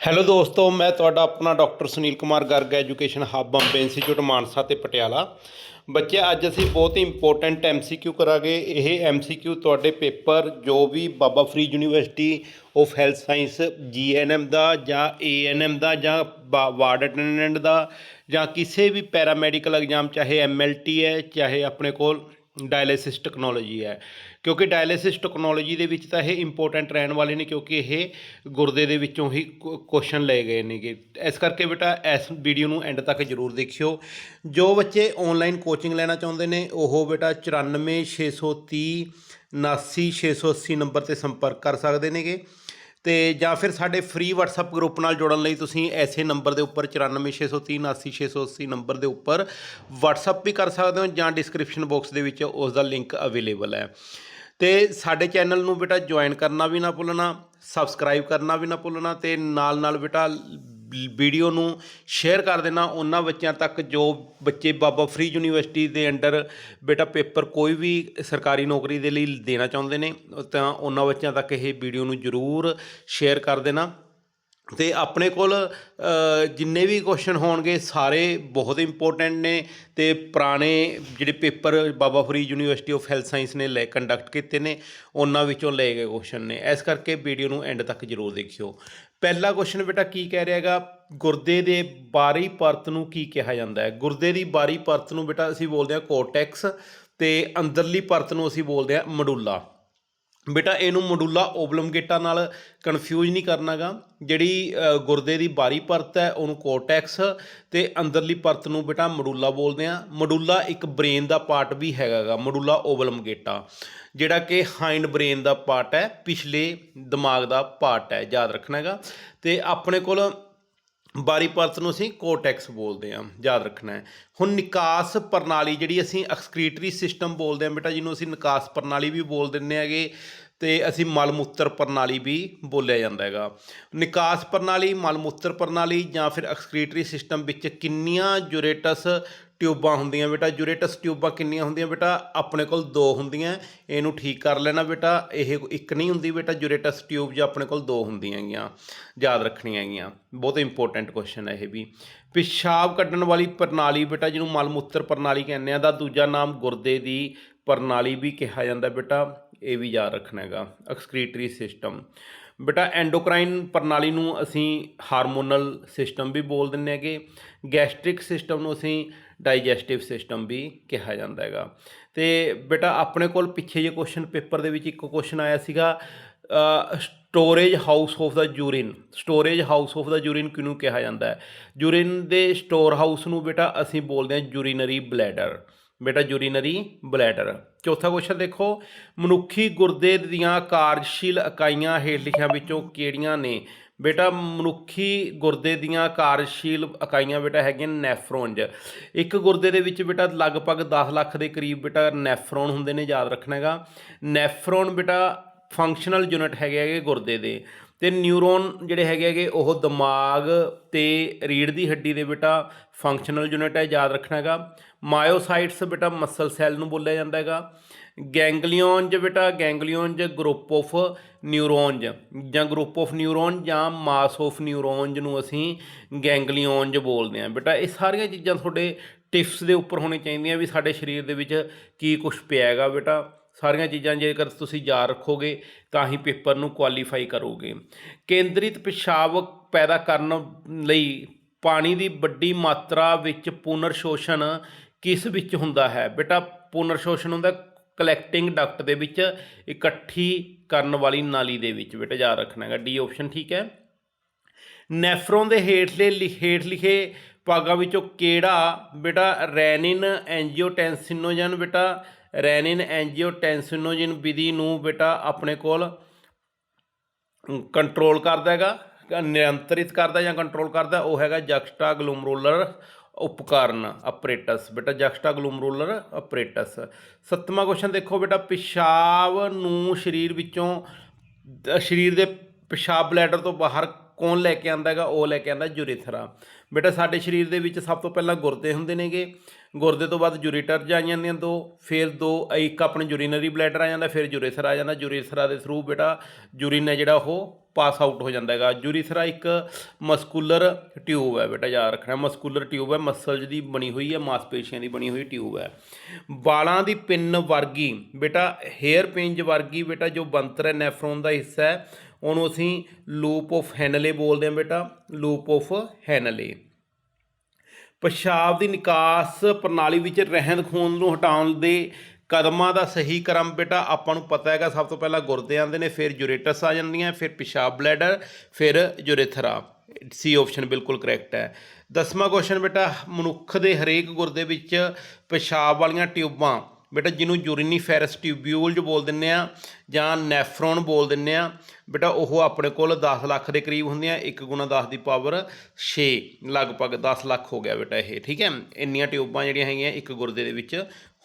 Hello ਦੋਸਤੋ, ਮੈਂ ਤੁਹਾਡਾ ਆਪਣਾ doctor Sunil Kumar Garg education hub Bombay institute Mansa ਤੇ ਪਟਿਆਲਾ। ਬੱਚੇ, ਅੱਜ ਅਸੀਂ ਬਹੁਤ ਹੀ ਇੰਪੋਰਟੈਂਟ ਐਮਸੀਕਿਊ ਕਰਾਂਗੇ। ਇਹ ਐਮਸੀਕਿਊ ਤੁਹਾਡੇ ਪੇਪਰ ਜੋ ਵੀ Baba Farid university of health science GNM ਦਾ ਜਾਂ ਏਐਨਐਮ ਦਾ ਜਾਂ ਵਾਰਡ ਅਟੈਂਡੈਂਟ ਦਾ ਜਾਂ ਕਿਸੇ ਵੀ ਪੈਰਾਮੈਡੀਕਲ ਐਗਜ਼ਾਮ ਚਾਹੇ ਐਮਐਲਟੀ ਹੈ, ਚਾਹੇ ਆਪਣੇ ਕੋਲ ਡਾਇਲਿਸਿਸ ਟੈਕਨੋਲੋਜੀ ਹੈ। ਕਿਉਂਕਿ ਡਾਇਲਿਸਿਸ ਟੈਕਨੋਲੋਜੀ ਦੇ ਵਿੱਚ ਤਾਂ ਇਹ ਇੰਪੋਰਟੈਂਟ ਰਹਿਣ ਵਾਲੇ ਨੇ ਕਿਉਂਕਿ ਇਹ ਗੁਰਦੇ ਦੇ ਵਿੱਚੋਂ ਹੀ ਕੁਐਸਚਨ ਲਏ ਗਏ ਨੇਗੇ। ਇਸ ਕਰਕੇ ਬੇਟਾ ਇਸ ਵੀਡੀਓ ਨੂੰ ਐਂਡ ਤੱਕ ਜਰੂਰ ਦੇਖਿਓ। ਜੋ ਬੱਚੇ ਆਨਲਾਈਨ ਕੋਚਿੰਗ ਲੈਣਾ ਚਾਹੁੰਦੇ ਨੇ, ਉਹ ਬੇਟਾ 94630 79680 ਨੰਬਰ ਤੇ ਸੰਪਰਕ ਕਰ ਸਕਦੇ ਨੇਗੇ। ਤੇ ਜਾਂ ਫਿਰ ਸਾਡੇ ਫ੍ਰੀ WhatsApp ਗਰੁੱਪ ਨਾਲ ਜੁੜਨ ਲਈ ਤੁਸੀਂ ਐਸੇ ਨੰਬਰ ਦੇ ਉੱਪਰ 94630 79680 ਨੰਬਰ ਦੇ ਉੱਪਰ WhatsApp ਵੀ ਕਰ ਸਕਦੇ ਹੋ ਜਾਂ ਡਿਸਕ੍ਰਿਪਸ਼ਨ ਬਾਕਸ ਦੇ ਵਿੱਚ ਉਸ ਦਾ ਲਿੰਕ ਅਵੇਲੇਬਲ ਹੈ। ਤੇ ਸਾਡੇ ਚੈਨਲ ਨੂੰ ਬੇਟਾ ਜੁਆਇਨ ਕਰਨਾ ਵੀ ਨਾ ਭੁੱਲਣਾ ਸਬਸਕ੍ਰਾਈਬ ਕਰਨਾ ਵੀ ਨਾ ਭੁੱਲਣਾ ਤੇ ਨਾਲ ਨਾਲ ਬੇਟਾ ਵੀਡੀਓ ਨੂੰ ਸ਼ੇਅਰ ਕਰ ਦੇਣਾ। ਉਹਨਾਂ ਬੱਚਿਆਂ ਤੱਕ ਜੋ ਬੱਚੇ ਬਾਬਾ ਫਰੀ ਯੂਨੀਵਰਸਿਟੀ ਦੇ ਅੰਡਰ ਬੇਟਾ ਪੇਪਰ ਕੋਈ ਵੀ ਸਰਕਾਰੀ ਨੌਕਰੀ ਦੇ ਲਈ ਦੇਣਾ ਚਾਹੁੰਦੇ ਨੇ, ਤਾਂ ਉਹਨਾਂ ਬੱਚਿਆਂ ਤੱਕ ਇਹ ਵੀਡੀਓ ਨੂੰ ਜ਼ਰੂਰ ਸ਼ੇਅਰ ਕਰ ਦੇਣਾ। ਤੇ ਆਪਣੇ ਕੋਲ ਜਿੰਨੇ ਵੀ ਕੁਐਸਚਨ ਹੋਣਗੇ, ਸਾਰੇ ਬਹੁਤ ਇੰਪੋਰਟੈਂਟ ਨੇ ਤੇ ਪੁਰਾਣੇ ਜਿਹੜੇ paper Baba Farid university of health science ਨੇ ਲੈ ਕੰਡਕਟ ਕੀਤੇ ਨੇ, ਉਹਨਾਂ ਵਿੱਚੋਂ ਲਏ ਗਏ ਕੁਐਸਚਨ ਨੇ। ਇਸ ਕਰਕੇ ਵੀਡੀਓ ਨੂੰ ਐਂਡ ਤੱਕ ਜ਼ਰੂਰ ਦੇਖਿਓ। ਪਹਿਲਾ ਕੁਐਸਚਨ ਬੇਟਾ ਕੀ ਕਹਿ ਰਿਹਾ ਹੈਗਾ? ਗੁਰਦੇ ਦੇ ਬਾਹਰੀ ਪਰਤ ਨੂੰ ਕੀ ਕਿਹਾ ਜਾਂਦਾ ਹੈ? ਗੁਰਦੇ ਦੀ ਬਾਹਰੀ ਪਰਤ ਨੂੰ ਬੇਟਾ ਅਸੀਂ ਬੋਲਦੇ ਹਾਂ ਕੋਰਟੈਕਸ ਤੇ ਅੰਦਰਲੀ ਪਰਤ ਨੂੰ ਅਸੀਂ ਬੋਲਦੇ ਹਾਂ ਮਡੂਲਾ ਬੇਟਾ, ਇਹਨੂੰ ਮਡੂਲਾ ਓਬਲਮਗੇਟਾ ਨਾਲ ਕਨਫਿਊਜ਼ ਨਹੀਂ ਕਰਨਾਗਾ। ਜਿਹੜੀ ਗੁਰਦੇ ਦੀ ਬਾਹਰੀ ਪਰਤ ਹੈ, ਉਹਨੂੰ ਕੋਰਟੈਕਸ ਤੇ ਅੰਦਰਲੀ ਪਰਤ ਨੂੰ ਬੇਟਾ ਮਡੂਲਾ ਬੋਲਦੇ ਆ ਮਡੂਲਾ ਇੱਕ ਬ੍ਰੇਨ ਦਾ ਪਾਰਟ ਵੀ ਹੈਗਾਗਾ, ਮਡੂਲਾ ਓਬਲਮਗੇਟਾ ਜਿਹੜਾ ਕਿ ਹਾਈਂਡ ਬ੍ਰੇਨ ਦਾ ਪਾਰਟ ਹੈ, ਪਿਛਲੇ ਦਿਮਾਗ ਦਾ ਪਾਰਟ ਹੈ, ਯਾਦ ਰੱਖਣਾ ਹੈਗਾ ਤੇ ਆਪਣੇ ਕੋਲ ਬਾਰੀ ਪਰਤ ਨੂੰ ਅਸੀਂ ਕੋਟੈਕਸ ਬੋਲਦੇ ਹਾਂ, ਯਾਦ ਰੱਖਣਾ ਹੈ। ਹੁਣ ਨਿਕਾਸ ਪ੍ਰਣਾਲੀ ਜਿਹੜੀ ਅਸੀਂ ਐਕਸਕ੍ਰੀਟਰੀ ਸਿਸਟਮ ਬੋਲਦੇ ਹਾਂ ਬੇਟਾ, ਜਿਹਨੂੰ ਅਸੀਂ ਨਿਕਾਸ ਪ੍ਰਣਾਲੀ ਵੀ ਬੋਲ ਦਿੰਦੇ ਹੈਗੇ, ਤੇ ਅਸੀਂ ਮਲ ਮੂਤਰ ਪ੍ਰਣਾਲੀ ਵੀ ਬੋਲਿਆ ਜਾਂਦਾ ਹੈਗਾ। ਨਿਕਾਸ ਪ੍ਰਣਾਲੀ ਮਲ ਮੂਤਰ ਪ੍ਰਣਾਲੀ ਜਾਂ ਫਿਰ ਐਕਸਕ੍ਰੀਟਰੀ ਸਿਸਟਮ ਵਿੱਚ ਕਿੰਨੀਆਂ ਜੂਰੇਟਸ ਟਿਊਬਾਂ ਹੁੰਦੀਆਂ ਬੇਟਾ, ਯੂਰੇਟਸ ਟਿਊਬਾਂ ਕਿੰਨੀਆਂ ਹੁੰਦੀਆਂ ਬੇਟਾ? ਆਪਣੇ ਕੋਲ ਦੋ ਹੁੰਦੀਆਂ, ਇਹਨੂੰ ਠੀਕ ਕਰ ਲੈਣਾ ਬੇਟਾ। ਇਹ ਇੱਕ ਨਹੀਂ ਹੁੰਦੀ ਬੇਟਾ, ਯੂਰੇਟਸ ਟਿਊਬ ਜਾਂ ਆਪਣੇ ਕੋਲ ਦੋ ਹੁੰਦੀਆਂ ਹੈਗੀਆਂ, ਯਾਦ ਰੱਖਣੀਆਂ ਹੈਗੀਆਂ। ਬਹੁਤ ਇੰਪੋਰਟੈਂਟ ਕੁਐਸਚਨ ਹੈ ਇਹ ਵੀ। ਪਿਸ਼ਾਬ ਕੱਢਣ ਵਾਲੀ ਪ੍ਰਣਾਲੀ ਬੇਟਾ, ਜਿਹਨੂੰ ਮਲ ਮੂਤਰ ਪ੍ਰਣਾਲੀ ਕਹਿੰਦੇ ਆ, ਦਾ ਦੂਜਾ ਨਾਮ ਗੁਰਦੇ ਦੀ ਪ੍ਰਣਾਲੀ ਵੀ ਕਿਹਾ ਜਾਂਦਾ ਬੇਟਾ। ਇਹ ਵੀ ਯਾਦ ਰੱਖਣਾ ਹੈਗਾ ਐਕਸਕ੍ਰੀਟਰੀ ਸਿਸਟਮ ਬੇਟਾ ਐਂਡੋਕਰਾਈਨ ਪ੍ਰਣਾਲੀ ਨੂੰ ਅਸੀਂ ਹਾਰਮੋਨਲ ਸਿਸਟਮ ਵੀ ਬੋਲ ਦਿੰਦੇ ਹੈਗੇ। ਗੈਸਟ੍ਰਿਕ ਸਿਸਟਮ ਨੂੰ ਅਸੀਂ ਡਾਈਜੈਸਟਿਵ ਸਿਸਟਮ ਵੀ ਕਿਹਾ ਜਾਂਦਾ ਹੈਗਾ। ਤੇ ਬੇਟਾ, ਆਪਣੇ ਕੋਲ ਪਿੱਛੇ ਜੇ ਕੁਐਸਚਨ ਪੇਪਰ ਦੇ ਵਿੱਚ ਇੱਕ ਕੁਐਸਚਨ ਆਇਆ ਸੀਗਾ ਸਟੋਰੇਜ ਹਾਊਸ ਆਫ ਦਾ ਯੂਰਿਨ ਸਟੋਰੇਜ ਹਾਊਸ ਆਫ ਦਾ ਯੂਰਿਨ ਕਿਹਨੂੰ ਕਿਹਾ ਜਾਂਦਾ ਹੈ? ਯੂਰਿਨ ਦੇ ਸਟੋਰ ਹਾਊਸ ਨੂੰ ਬੇਟਾ ਅਸੀਂ ਬੋਲਦੇ ਹਾਂ ਯੂਰੀਨਰੀ ਬਲੈਡਰ ਬੇਟਾ ਯੂਰੀਨਰੀ ਬਲੈਡਰ ਚੌਥਾ ਕੁਐਸਚਨ ਦੇਖੋ, ਮਨੁੱਖੀ ਗੁਰਦੇ ਦੀਆਂ ਕਾਰਜਸ਼ੀਲ ਇਕਾਈਆਂ ਹੇਠ ਲਿਖਿਆਂ ਵਿੱਚੋਂ ਕਿਹੜੀਆਂ ਨੇ? ਬੇਟਾ, ਮਨੁੱਖੀ ਗੁਰਦੇ ਦੀਆਂ ਕਾਰਜਸ਼ੀਲ ਇਕਾਈਆਂ ਬੇਟਾ ਹੈਗੀਆਂ ਨੈਫਰੋਨਜ। ਇੱਕ ਗੁਰਦੇ ਦੇ ਵਿੱਚ ਬੇਟਾ ਲਗਭਗ 10 ਲੱਖ ਦੇ ਕਰੀਬ ਬੇਟਾ ਨੈਫਰੋਨ ਹੁੰਦੇ ਨੇ, ਯਾਦ ਰੱਖਣਾ ਹੈਗਾ। ਨੈਫਰੋਨ ਬੇਟਾ ਫੰਕਸ਼ਨਲ ਯੂਨਿਟ ਹੈਗੇ ਹੈਗੇ ਗੁਰਦੇ ਦੇ ਤੇ ਨਿਊਰੋਨ ਜਿਹੜੇ ਹੈਗੇ ਹੈਗੇ ਉਹ ਦਿਮਾਗ ਤੇ ਰੀੜ ਦੀ ਹੱਡੀ ਦੇ ਬੇਟਾ ਫੰਕਸ਼ਨਲ ਯੂਨਿਟ ਹੈ, ਯਾਦ ਰੱਖਣਾ ਹੈਗਾ। ਮਾਇਓਸਾਈਟਸ ਬੇਟਾ ਮਸਲ ਸੈੱਲ ਨੂੰ ਬੋਲਿਆ ਜਾਂਦਾ ਹੈਗਾ। ਗੈਂਗਲੀਓਨਜ ਬੇਟਾ ਗੈਂਗਲੀਓਨਜ ਗਰੁੱਪ ਆਫ ਨਿਊਰੋਨਜ ਜਾਂ ਗਰੁੱਪ ਆਫ ਨਿਊਰੋਨ ਜਾਂ ਮਾਸ ਆਫ ਨਿਊਰੋਨਜ ਨੂੰ ਅਸੀਂ ਗੈਂਗਲੀਓਨਜ ਬੋਲਦੇ ਹਾਂ। ਬੇਟਾ, ਇਹ ਸਾਰੀਆਂ ਚੀਜ਼ਾਂ ਤੁਹਾਡੇ ਟਿਪਸ ਦੇ ਉੱਪਰ ਹੋਣੀ ਚਾਹੀਦੀਆਂ ਵੀ ਸਾਡੇ ਸਰੀਰ ਦੇ ਵਿੱਚ ਕੀ ਕੁਝ ਪਿਆ ਹੈਗਾ ਬੇਟਾ। ਸਾਰੀਆਂ ਚੀਜ਼ਾਂ ਜੇਕਰ ਤੁਸੀਂ ਯਾਦ ਰੱਖੋਗੇ ਤਾਂ ਹੀ ਪੇਪਰ ਨੂੰ ਕੁਆਲੀਫਾਈ ਕਰੋਗੇ। ਕੇਂਦਰਿਤ ਪਿਸ਼ਾਬ ਪੈਦਾ ਕਰਨ ਲਈ ਪਾਣੀ ਦੀ ਵੱਡੀ ਮਾਤਰਾ ਵਿੱਚ ਪੁਨਰ ਸ਼ੋਸ਼ਣ ਕਿਸ ਵਿੱਚ ਹੁੰਦਾ ਹੈ? ਬੇਟਾ, ਪੁਨਰ ਸ਼ੋਸ਼ਣ ਹੁੰਦਾ ਕਲੈਕਟਿੰਗ ਡਕਟ ਦੇ ਵਿੱਚ ਇਕੱਠੀ ਕਰਨ ਵਾਲੀ ਨਾਲੀ ਦੇ ਵਿੱਚ ਬੇਟਾ ਯਾਦ ਰੱਖਣਾ ਹੈਗਾ ਡੀ ਆਪਸ਼ਨ ਠੀਕ ਹੈ। ਨੈਫਰੋਨ ਦੇ ਹੇਠਲੇ ਲਿ- ਹੇਠ ਲਿਖੇ ਭਾਗਾਂ ਵਿੱਚੋਂ ਕਿਹੜਾ ਬੇਟਾ ਰੈਨਿਨ ਐਂਜੀਓਟੈਂਸਿਨੋਜਨ ਬੇਟਾ, ਰੈਨਿਨ ਐਂਜੀਓਟੈਂਸਿਨੋਜਨ ਵਿਧੀ ਨੂੰ ਬੇਟਾ ਆਪਣੇ ਕੋਲ ਕੰਟਰੋਲ ਕਰਦਾ ਹੈਗਾ ਕ- ਨਿਯੰਤਰਿਤ ਕਰਦਾ ਜਾਂ ਕੰਟਰੋਲ ਕਰਦਾ, ਉਹ ਹੈਗਾ ਜਕਸਟਾ ਗਲੂਮਰੂਲਰ ਉਪਕਰਨ ਆਪਰੇਟਸ ਬੇਟਾ ਜੈਕਸਟਾ ਗਲੂਮਰੂਲਰ ਆਪਰੇਟਸ ਸੱਤਵਾਂ ਕੁਐਸਚਨ ਦੇਖੋ ਬੇਟਾ, ਪਿਸ਼ਾਬ ਨੂੰ ਸਰੀਰ ਵਿੱਚੋਂ ਸਰੀਰ ਦੇ ਪਿਸ਼ਾਬ ਬਲੈਡਰ ਤੋਂ ਬਾਹਰ ਕੌਣ ਲੈ ਕੇ ਆਂਦਾ ਹੈਗਾ, ਉਹ ਲੈ ਕੇ ਆਂਦਾ ਯੂਰੇਥਰਾ। ਬੇਟਾ, ਸਾਡੇ ਸਰੀਰ ਦੇ ਵਿੱਚ ਸਭ ਤੋਂ ਪਹਿਲਾਂ ਗੁਰਦੇ ਹੁੰਦੇ ਨੇਗੇ। ਗੁਰਦੇ ਤੋਂ ਬਾਅਦ ਯੂਰੇਟਰ ਆ ਜਾਂਦੀਆਂ ਦੋ, ਫਿਰ ਦੋ, ਇੱਕ ਆਪਣੇ ਯੂਰੀਨਰੀ ਬਲੈਡਰ ਆ ਜਾਂਦਾ, ਫਿਰ ਯੂਰੇਥਰਾ ਆ ਜਾਂਦਾ। ਯੂਰੇਥਰਾ ਦੇ ਥਰੂ ਬੇਟਾ, ਯੂਰੀਨ ਹੈ ਜਿਹੜਾ ਉਹ ਪਾਸ ਆਊਟ ਹੋ ਜਾਂਦਾ ਹੈਗਾ। ਯੂਰੀਥਰਾ ਇੱਕ ਮਸਕੂਲਰ ਟਿਊਬ ਹੈ ਬੇਟਾ, ਯਾਦ ਰੱਖਣਾ। ਮਸਕੂਲਰ ਟਿਊਬ ਹੈ ਮਸਲਜ ਦੀ ਬਣੀ ਹੋਈ ਹੈ, ਮਾਸਪੇਸ਼ੀਆਂ ਦੀ ਬਣੀ ਹੋਈ ਟਿਊਬ ਹੈ। ਵਾਲਾਂ ਦੀ ਪਿੰਨ ਵਰਗੀ, ਬੇਟਾ ਹੇਅਰ ਪਿੰਜ ਵਰਗੀ ਬੇਟਾ, ਜੋ ਬੰਤਰ ਹੈ, ਨੈਫਰੋਨ ਦਾ ਹਿੱਸਾ ਹੈ ਉਹਨੂੰ ਅਸੀਂ ਲੂਪ ਆਫ ਹੈਨਲੇ ਬੋਲਦੇ ਹਾਂ ਬੇਟਾ ਲੂਪ ਆਫ ਹੈਨਲੇ ਪਿਸ਼ਾਬ ਦੀ ਨਿਕਾਸ ਪ੍ਰਣਾਲੀ ਵਿੱਚ ਰਹਿੰਦ ਖੂੰਹਦ ਨੂੰ ਹਟਾਉਣ ਦੇ ਕਦਮਾਂ ਦਾ ਸਹੀ ਕ੍ਰਮ ਬੇਟਾ, ਆਪਾਂ ਨੂੰ ਪਤਾ ਹੈਗਾ, ਸਭ ਤੋਂ ਪਹਿਲਾਂ ਗੁਰਦੇ ਆਉਂਦੇ ਨੇ, ਫਿਰ ਯੂਰੇਟਸ ਆ ਜਾਂਦੀਆਂ, ਫਿਰ ਪਿਸ਼ਾਬ ਬਲੈਡਰ ਫਿਰ ਯੂਰੇਥਰਾ। ਸੀ ਆਪਸ਼ਨ ਬਿਲਕੁਲ ਕਰੈਕਟ ਹੈ। ਦਸਵਾਂ ਕੁਐਸਚਨ ਬੇਟਾ, ਮਨੁੱਖ ਦੇ ਹਰੇਕ ਗੁਰਦੇ ਵਿੱਚ ਪਿਸ਼ਾਬ ਵਾਲੀਆਂ ਟਿਊਬਾਂ ਬੇਟਾ ਜਿਹਨੂੰ ਯੂਰੀਨੀ ਫੈਰਸ ਟਿਊਬਿਊਲਜ ਬੋਲ ਦਿੰਨੇ ਆ, ਜਾਂ ਨੈਫਰੋਨ ਬੋਲ ਦਿੰਨੇ ਆ, ਬੇਟਾ ਉਹ ਆਪਣੇ ਕੋਲ 10 ਲੱਖ ਦੇ ਕਰੀਬ ਹੁੰਦੇ ਆ 1 ਗੁਣਾ 10 ਦੀ ਪਾਵਰ 6 ਲਗਭਗ 10 ਲੱਖ ਹੋ ਗਿਆ ਬੇਟਾ ਇਹ, ਠੀਕ ਹੈ? ਇੰਨੀਆਂ ਟਿਊਬਾਂ ਜਿਹੜੀਆਂ ਹੈਗੀਆਂ, ਇੱਕ ਗੁਰਦੇ ਦੇ ਵਿੱਚ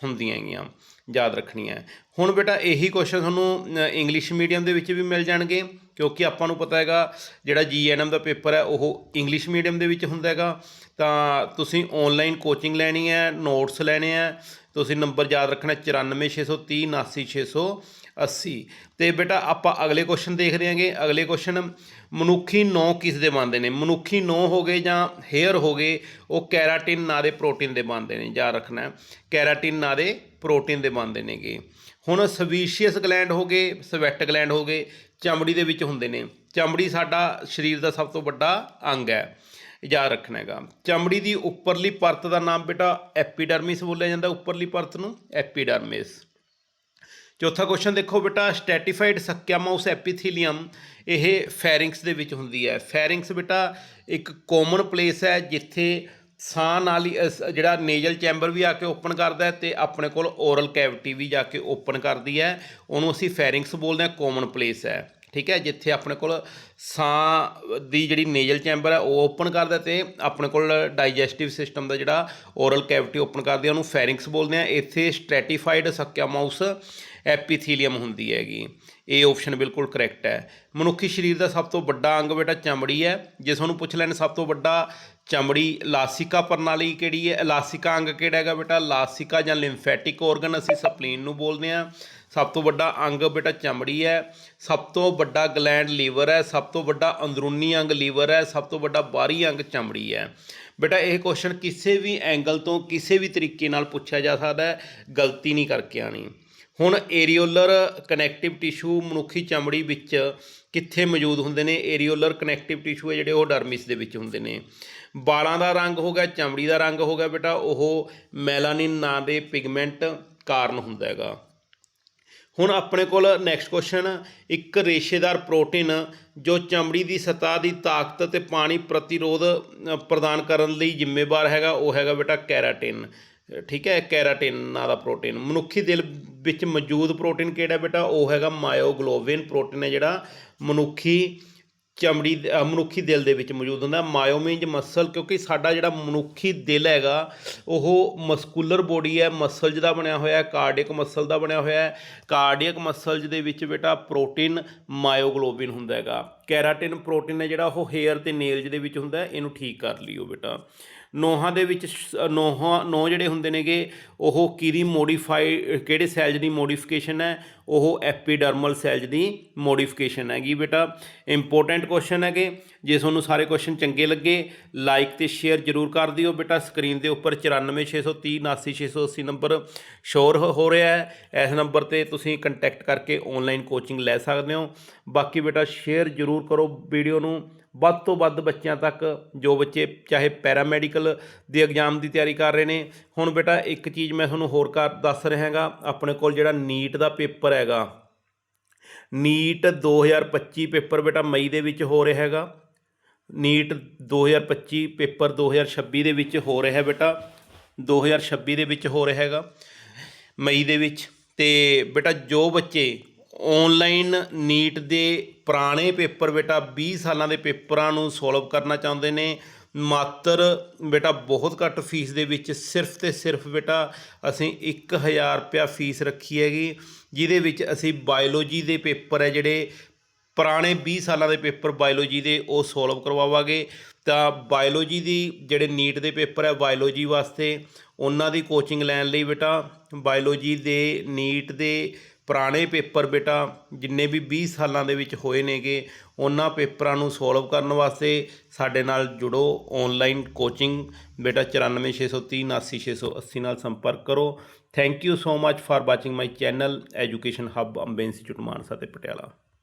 ਹੁੰਦੀਆਂ ਹੈਗੀਆਂ, ਯਾਦ ਰੱਖਣੀਆਂ। ਹੁਣ ਬੇਟਾ ਇਹੀ ਕੁਐਸਚਨ ਤੁਹਾਨੂੰ ਇੰਗਲਿਸ਼ ਮੀਡੀਅਮ ਦੇ ਵਿੱਚ ਵੀ ਮਿਲ ਜਾਣਗੇ, ਕਿਉਂਕਿ ਆਪਾਂ ਨੂੰ ਪਤਾ ਹੈਗਾ, ਜਿਹੜਾ ਜੀਐਨਐਮ ਦਾ ਪੇਪਰ ਹੈ, ਉਹ ਇੰਗਲਿਸ਼ ਮੀਡੀਅਮ ਦੇ ਵਿੱਚ ਹੁੰਦਾ ਹੈਗਾ। ਤਾਂ ਤੁਸੀਂ ਆਨਲਾਈਨ ਕੋਚਿੰਗ ਲੈਣੀ ਹੈ ਨੋਟਸ ਲੈਣੇ ਆ ਤੁਸੀਂ ਨੰਬਰ ਯਾਦ ਰੱਖਣਾ 94630 79680 ਤੇ ਬੇਟਾ, ਆਪਾਂ ਅਗਲੇ ਕੁਐਸਚਨ ਦੇਖਦੇ ਹਾਂਗੇ। ਅਗਲੇ ਕੁਐਸਚਨ ਮਨੁੱਖੀ ਨੌ ਕਿਸ ਦੇ ਬਣਦੇ ਨੇ? ਮਨੁੱਖੀ ਨੌ ਹੋ ਗਏ ਜਾਂ ਹੇਅਰ ਹੋ ਗਏ, ਉਹ ਕੈਰਾਟਿਨ ਨਾਂ ਦੇ ਪ੍ਰੋਟੀਨ ਦੇ ਬਣਦੇ ਨੇ। ਯਾਦ ਰੱਖਣਾ ਹੈ। ਕੈਰਾਟਿਨ ਨਾਂ ਦੇ ਪ੍ਰੋਟੀਨ ਦੇ ਬਣਦੇ ਨੇਗੇ। ਹੁਣ ਸਵੀਸ਼ੀਅਸ ਗਲੈਂਡ ਹੋ ਗਏ, ਸਵੈਟ ਗਲੈਂਡ ਹੋ ਗਏ, ਚਮੜੀ ਦੇ ਵਿੱਚ ਹੁੰਦੇ ਨੇ। ਚਮੜੀ ਸਾਡਾ ਸਰੀਰ ਦਾ ਸਭ ਤੋਂ ਵੱਡਾ ਅੰਗ ਹੈ। ਯਾਦ ਰੱਖਣਾ ਹੈਗਾ ਚਮੜੀ ਦੀ ਉੱਪਰਲੀ ਪਰਤ ਦਾ ਨਾਮ ਬੇਟਾ ਐਪੀਡਰਮਿਸ ਬੋਲਿਆ ਜਾਂਦਾ ਉੱਪਰਲੀ ਪਰਤ ਨੂੰ, ਐਪੀਡਰਮਿਸ। ਚੌਥਾ ਕੁਐਸਚਨ ਦੇਖੋ ਬੇਟਾ, ਸਟੈਟੀਫਾਈਡ ਸਕਿਆਮਾਉਸ ਐਪੀਥੀਲੀਅਮ, ਇਹ ਫੈਰਿੰਗਸ ਦੇ ਵਿੱਚ ਹੁੰਦੀ ਹੈ। ਫੈਰਿੰਗਸ ਬੇਟਾ ਇੱਕ ਕਾਮਨ ਪਲੇਸ ਹੈ ਜਿੱਥੇ ਸਾਹ ਨਾਲ ਹੀ ਜਿਹੜਾ ਨੇਜ਼ਲ ਚੈਂਬਰ ਵੀ ਆ ਕੇ ਓਪਨ ਕਰਦਾ ਹੈ ਤੇ ਆਪਣੇ ਕੋਲ ਓਰਲ ਕੈਵਿਟੀ ਵੀ ਜਾ ਕੇ ਓਪਨ ਕਰਦੀ ਹੈ। ਉਹਨੂੰ ਅਸੀਂ ਫੈਰਿੰਗਸ ਬੋਲਦੇ ਹਾਂ ਕਾਮਨ ਪਲੇਸ ਹੈ। ਠੀਕ ਹੈ, ਜਿੱਥੇ ਆਪਣੇ ਕੋਲ ਸਾਹ ਦੀ ਜਿਹੜੀ ਨੇਜ਼ਲ ਚੈਂਬਰ ਹੈ, ਉਹ ਓਪਨ ਕਰਦਾ ਤੇ ਆਪਣੇ ਕੋਲ ਡਾਈਜੈਸਟਿਵ ਸਿਸਟਮ ਦਾ ਜਿਹੜਾ ਓਰਲ ਕੈਵਿਟੀ ਓਪਨ ਕਰਦੀ ਹੈ ਉਹਨੂੰ ਫੈਰਿੰਕਸ ਬੋਲਦੇ ਆ। ਇੱਥੇ ਸਟ੍ਰੈਟੀਫਾਈਡ ਸਕਿਆ ਮਾਊਸ ਐਪੀਥੀਲੀਅਮ ਹੁੰਦੀ ਹੈਗੀ। ਇਹ ਆਪਸ਼ਨ ਬਿਲਕੁਲ ਕਰੈਕਟ ਹੈ। ਮਨੁੱਖੀ ਸਰੀਰ ਦਾ ਸਭ ਤੋਂ ਵੱਡਾ ਅੰਗ ਬੇਟਾ ਚਮੜੀ ਹੈ। ਜੇ ਤੁਹਾਨੂੰ ਪੁੱਛ ਲੈਣ, ਸਭ ਤੋਂ ਵੱਡਾ ਚਮੜੀ ਲਾਸਿਕਾ ਪ੍ਰਣਾਲੀ ਕਿਹੜੀ ਹੈ? ਲਾਸਿਕਾ ਅੰਗ ਕਿਹੜਾ ਹੈਗਾ ਬੇਟਾ? ਲਾਸਿਕਾ ਜਾਂ ਲਿੰਫੈਟਿਕ ਆਰਗਨ ਅਸੀਂ ਸਪਲੀਨ ਨੂੰ ਬੋਲਦੇ ਹਾਂ ਸਭ ਤੋਂ ਵੱਡਾ ਅੰਗ ਬੇਟਾ ਚਮੜੀ ਹੈ, ਸਭ ਤੋਂ ਵੱਡਾ ਗਲੈਂਡ ਲੀਵਰ ਹੈ, ਸਭ ਤੋਂ ਵੱਡਾ ਅੰਦਰੂਨੀ ਅੰਗ ਲੀਵਰ ਹੈ, ਸਭ ਤੋਂ ਵੱਡਾ ਬਾਹਰੀ ਅੰਗ ਚਮੜੀ ਹੈ। ਬੇਟਾ, ਇਹ ਕੁਐਸਚਨ ਕਿਸੇ ਵੀ ਐਂਗਲ ਤੋਂ ਕਿਸੇ ਵੀ ਤਰੀਕੇ ਨਾਲ ਪੁੱਛਿਆ ਜਾ ਸਕਦਾ ਹੈ, ਗਲਤੀ ਨਹੀਂ ਕਰਕੇ ਆਣੀ ਹੁਣ ਏਰੀਓਲਰ ਕਨੈਕਟਿਵ ਟਿਸ਼ੂ ਮਨੁੱਖੀ ਚਮੜੀ ਵਿੱਚ ਕਿੱਥੇ ਮੌਜੂਦ ਹੁੰਦੇ ਨੇ? ਏਰੀਓਲਰ ਕਨੈਕਟਿਵ ਟਿਸ਼ੂ ਹੈ ਜਿਹੜੇ ਉਹ ਡਰਮਿਸ ਦੇ ਵਿੱਚ ਹੁੰਦੇ ਨੇ। ਵਾਲਾਂ ਦਾ ਰੰਗ ਹੋ ਗਿਆ, ਚਮੜੀ ਦਾ ਰੰਗ ਹੋ ਗਿਆ ਬੇਟਾ, ਉਹ ਮੈਲਾਨਿਨ ਨਾਂ ਦੇ ਪਿਗਮੈਂਟ ਕਾਰਨ ਹੁੰਦਾ ਹੈਗਾ। ਹੁਣ ਆਪਣੇ ਕੋਲ ਨੈਕਸਟ ਕੁਐਸਚਨ ਇੱਕ ਰੇਸ਼ੇਦਾਰ ਪ੍ਰੋਟੀਨ ਜੋ ਚਮੜੀ ਦੀ ਸਤਹ ਦੀ ਤਾਕਤ ਤੇ ਪਾਣੀ ਪ੍ਰਤੀਰੋਧ ਪ੍ਰਦਾਨ ਕਰਨ ਲਈ ਜ਼ਿੰਮੇਵਾਰ ਹੈਗਾ, ਉਹ ਹੈਗਾ ਬੇਟਾ ਕੈਰਾਟਿਨ। ਠੀਕ ਹੈ, ਕੈਰਾਟਿਨ ਨਾਂ ਦਾ ਪ੍ਰੋਟੀਨ ਮਨੁੱਖੀ ਦਿਲ ਵਿੱਚ ਮੌਜੂਦ ਪ੍ਰੋਟੀਨ ਕਿਹੜਾ ਬੇਟਾ? ਉਹ ਹੈਗਾ ਮਾਇਓਗਲੋਬਿਨ ਪ੍ਰੋਟੀਨ ਹੈ ਜਿਹੜਾ ਮਨੁੱਖੀ ਚਮੜੀ ਮਨੁੱਖੀ ਦਿਲ ਦੇ ਵਿੱਚ ਮੌਜੂਦ ਹੁੰਦਾ। ਮਾਇਓਮੀਨਜ ਮਸਲ, ਕਿਉਂਕਿ ਸਾਡਾ ਜਿਹੜਾ ਮਨੁੱਖੀ ਦਿਲ ਹੈਗਾ, ਉਹ ਮਸਕੂਲਰ ਬੋਡੀ ਹੈ। ਮਸਲਜ ਦਾ ਬਣਿਆ ਹੋਇਆ ਹੈ, ਕਾਰਡੀਅਕ ਮਸਲ ਦਾ ਬਣਿਆ ਹੋਇਆ ਹੈ। ਕਾਰਡੀਅਕ ਮਸਲਜ ਦੇ ਵਿੱਚ ਬੇਟਾ ਪ੍ਰੋਟੀਨ, ਮਾਇਓਗਲੋਬਿਨ ਹੁੰਦਾ ਹੈਗਾ। ਕੈਰਾਟਿਨ ਪ੍ਰੋਟੀਨ ਹੈ ਜਿਹੜਾ, ਉਹ ਹੇਅਰ ਤੇ ਨੇਲਜ ਦੇ ਵਿੱਚ ਹੁੰਦਾ ਇਹਨੂੰ ਠੀਕ ਕਰ ਲਿਓ ਬੇਟਾ। ਨੋਹਾਂ ਦੇ ਵਿੱਚ ਸ- ਨੋਹਾਂ ਨੋ ਜਿਹੜੇ ਹੁੰਦੇ ਨੇਗੇ, ਉਹ ਕਿਹਦੀ ਮੋਡੀਫਾਈ ਕਿਹੜੇ ਸੈਲਜ ਦੀ ਮੋਡੀਫਿਕੇਸ਼ਨ ਹੈ? ਉਹ ਐਪੀਡਰਮਲ ਸੈਲਜ ਦੀ ਮੋਡੀਫਿਕੇਸ਼ਨ ਹੈਗੀ ਬੇਟਾ। ਇੰਪੋਰਟੈਂਟ ਕੁਐਸਚਨ ਹੈਗੇ। ਜੇ ਤੁਹਾਨੂੰ ਸਾਰੇ ਕੁਐਸਚਨ ਚੰਗੇ ਲੱਗੇ ਲਾਈਕ ਤੇ ਸ਼ੇਅਰ ਜਰੂਰ ਕਰ ਦਿਓ ਬੇਟਾ। ਸਕਰੀਨ ਦੇ ਉੱਪਰ 94630 79680 ਨੰਬਰ ਸ਼ੋਰ ਹੋ ਰਿਹਾ ਹੈ। ਇਸ ਨੰਬਰ ਤੇ ਤੁਸੀਂ ਕੰਟੈਕਟ ਕਰਕੇ ਆਨਲਾਈਨ ਕੋਚਿੰਗ ਲੈ ਸਕਦੇ ਹੋ। ਬਾਕੀ ਬੇਟਾ ਸ਼ੇਅਰ ਜਰੂਰ ਕਰੋ ਵੀਡੀਓ ਨੂੰ। ਵੱਧ ਤੋਂ ਵੱਧ ਬੱਚਿਆਂ ਤੱਕ ਜੋ ਬੱਚੇ ਚਾਹੇ ਪੈਰਾਮੈਡੀਕਲ ਦੇ ਐਗਜ਼ਾਮ ਦੀ ਤਿਆਰੀ ਕਰ ਰਹੇ ਨੇ। ਹੁਣ ਬੇਟਾ ਇੱਕ ਚੀਜ਼ ਮੈਂ ਤੁਹਾਨੂੰ ਹੋਰ ਕਰ ਦੱਸ ਰਿਹਾ ਹੈਗਾ ਆਪਣੇ ਕੋਲ ਜਿਹੜਾ ਨੀਟ ਦਾ ਪੇਪਰ ਹੈਗਾ। ਨੀਟ 2025 ਪੇਪਰ ਬੇਟਾ ਮਈ ਦੇ ਵਿੱਚ ਹੋ ਰਿਹਾ ਹੈਗਾ। ਨੀਟ 2025 ਪੇਪਰ 2026 ਦੇ ਵਿੱਚ ਹੋ ਰਿਹਾ ਹੈ ਬੇਟਾ 2026 ਦੇ ਵਿੱਚ ਹੋ ਰਿਹਾ ਹੈਗਾ। ਮਈ ਦੇ ਵਿੱਚ। ਤੇ ਬੇਟਾ ਜੋ ਬੱਚੇ ਆਨਲਾਈਨ ਨੀਟ ਦੇ ਪੁਰਾਣੇ ਪੇਪਰ ਬੇਟਾ 20 ਸਾਲਾਂ ਦੇ ਪੇਪਰਾਂ ਨੂੰ ਸੋਲਵ ਕਰਨਾ ਚਾਹੁੰਦੇ ਨੇ। ਮਾਤਰ ਬੇਟਾ ਬਹੁਤ ਘੱਟ ਫੀਸ ਦੇ ਵਿੱਚ ਸਿਰਫ ਤੇ ਸਿਰਫ ਬੇਟਾ ਅਸੀਂ 1000 ਰੁਪਿਆ ਫੀਸ ਰੱਖੀ ਹੈਗੀ, ਜਿਹਦੇ ਵਿੱਚ ਅਸੀਂ ਬਾਇਓਲੋਜੀ ਦੇ ਪੇਪਰ ਹੈ ਜਿਹੜੇ ਪੁਰਾਣੇ 20 ਸਾਲਾਂ ਦੇ ਪੇਪਰ ਬਾਇਓਲੋਜੀ ਦੇ ਉਹ ਸੋਲਵ ਕਰਵਾਵਾਂਗੇ। ਤਾਂ ਬਾਇਓਲੋਜੀ ਦੀ ਜਿਹੜੇ ਨੀਟ ਦੇ ਪੇਪਰ ਹੈ ਬਾਇਓਲੋਜੀ ਵਾਸਤੇ ਉਹਨਾਂ ਦੀ ਕੋਚਿੰਗ ਲੈਣ ਲਈ ਬੇਟਾ ਬਾਇਓਲੋਜੀ ਦੇ ਨੀਟ ਦੇ ਪੁਰਾਣੇ ਪੇਪਰ ਬੇਟਾ, ਜਿੰਨੇ ਵੀ 20 ਸਾਲਾਂ ਦੇ ਵਿੱਚ ਹੋਏ ਨੇਗੇ, ਉਹਨਾਂ ਪੇਪਰਾਂ ਨੂੰ ਸੋਲਵ ਕਰਨ ਵਾਸਤੇ ਸਾਡੇ ਨਾਲ ਜੁੜੋ ਆਨਲਾਈਨ ਕੋਚਿੰਗ ਬੇਟਾ 94630 79680 ਨਾਲ ਸੰਪਰਕ ਕਰੋ। Thank you so much for watching my channel education hub Bombay institute Mansa ਤੇ ਪਟਿਆਲਾ।